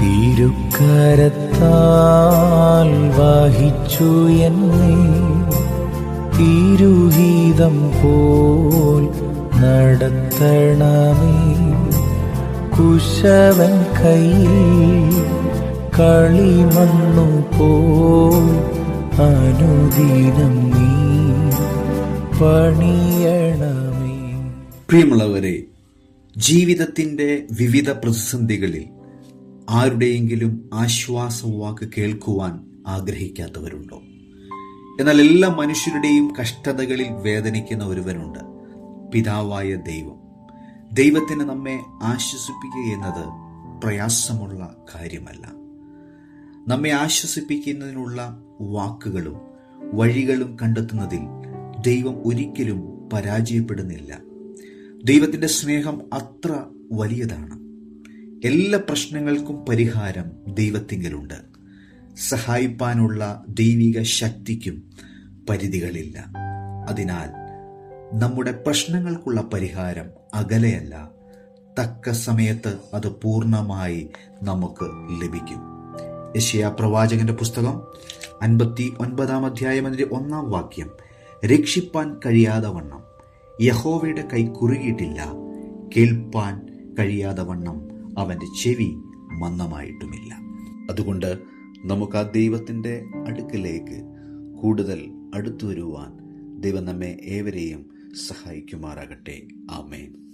തിരുക്കരത്താൽ വഹിച്ചു എന്നെ തിരുഹീതം പോൽ നടത്തണമേ. കുശവൻ കയ്യിൽ കളിമണ്ണു പോൽ അനുദിനം നീ പണിയണമേ. പ്രിയമുള്ളവരെ ജീവിതത്തിന്റെ വിവിധ പ്രതിസന്ധികളിൽ ആരുടെയെങ്കിലും ആശ്വാസവാക്ക് കേൾക്കുവാൻ ആഗ്രഹിക്കാത്തവരുണ്ടോ? എന്നാൽ എല്ലാ മനുഷ്യരുടെയും കഷ്ടതകളിൽ വേദനിക്കുന്ന ഒരുവനുണ്ട്. പിതാവായ ദൈവം. ദൈവത്തിന് നമ്മെ ആശ്വസിപ്പിക്കുക എന്നത് പ്രയാസമുള്ള കാര്യമല്ല. നമ്മെ ആശ്വസിപ്പിക്കുന്നതിനുള്ള വാക്കുകളും വഴികളും കണ്ടെത്തുന്നതിൽ ദൈവം ഒരിക്കലും പരാജയപ്പെടുന്നില്ല. ദൈവത്തിന്റെ സ്നേഹം അത്ര വലിയതാണ്. എല്ലാ പ്രശ്നങ്ങൾക്കും പരിഹാരം ദൈവത്തിങ്കലുണ്ട്. സഹായിപ്പാനുള്ള ദൈവിക ശക്തിക്കും പരിധികളില്ല. അതിനാൽ നമ്മുടെ പ്രശ്നങ്ങൾക്കുള്ള പരിഹാരം അകലെയല്ല. തക്ക സമയത്ത് അത് പൂർണമായി നമുക്ക് ലഭിക്കും. യശയ പ്രവാചകന്റെ പുസ്തകം അൻപത്തി ഒൻപതാം അധ്യായം അതിന്റെ ഒന്നാം വാക്യം. രക്ഷിപ്പാൻ കഴിയാതെ വണ്ണം യഹോവയുടെ കൈ കുറുകിയിട്ടില്ല. കേൾപ്പാൻ കഴിയാതെ വണ്ണം അവന്റെ ചെവി മന്ദമായിട്ടുമില്ല. അതുകൊണ്ട് നമുക്ക് ആ ദൈവത്തിന്റെ അടുക്കിലേക്ക് കൂടുതൽ അടുത്തു വരുവാൻ ദൈവം നമ്മെ ഏവരെയും സഹായിക്കുമാറാകട്ടെ. ആമേൻ.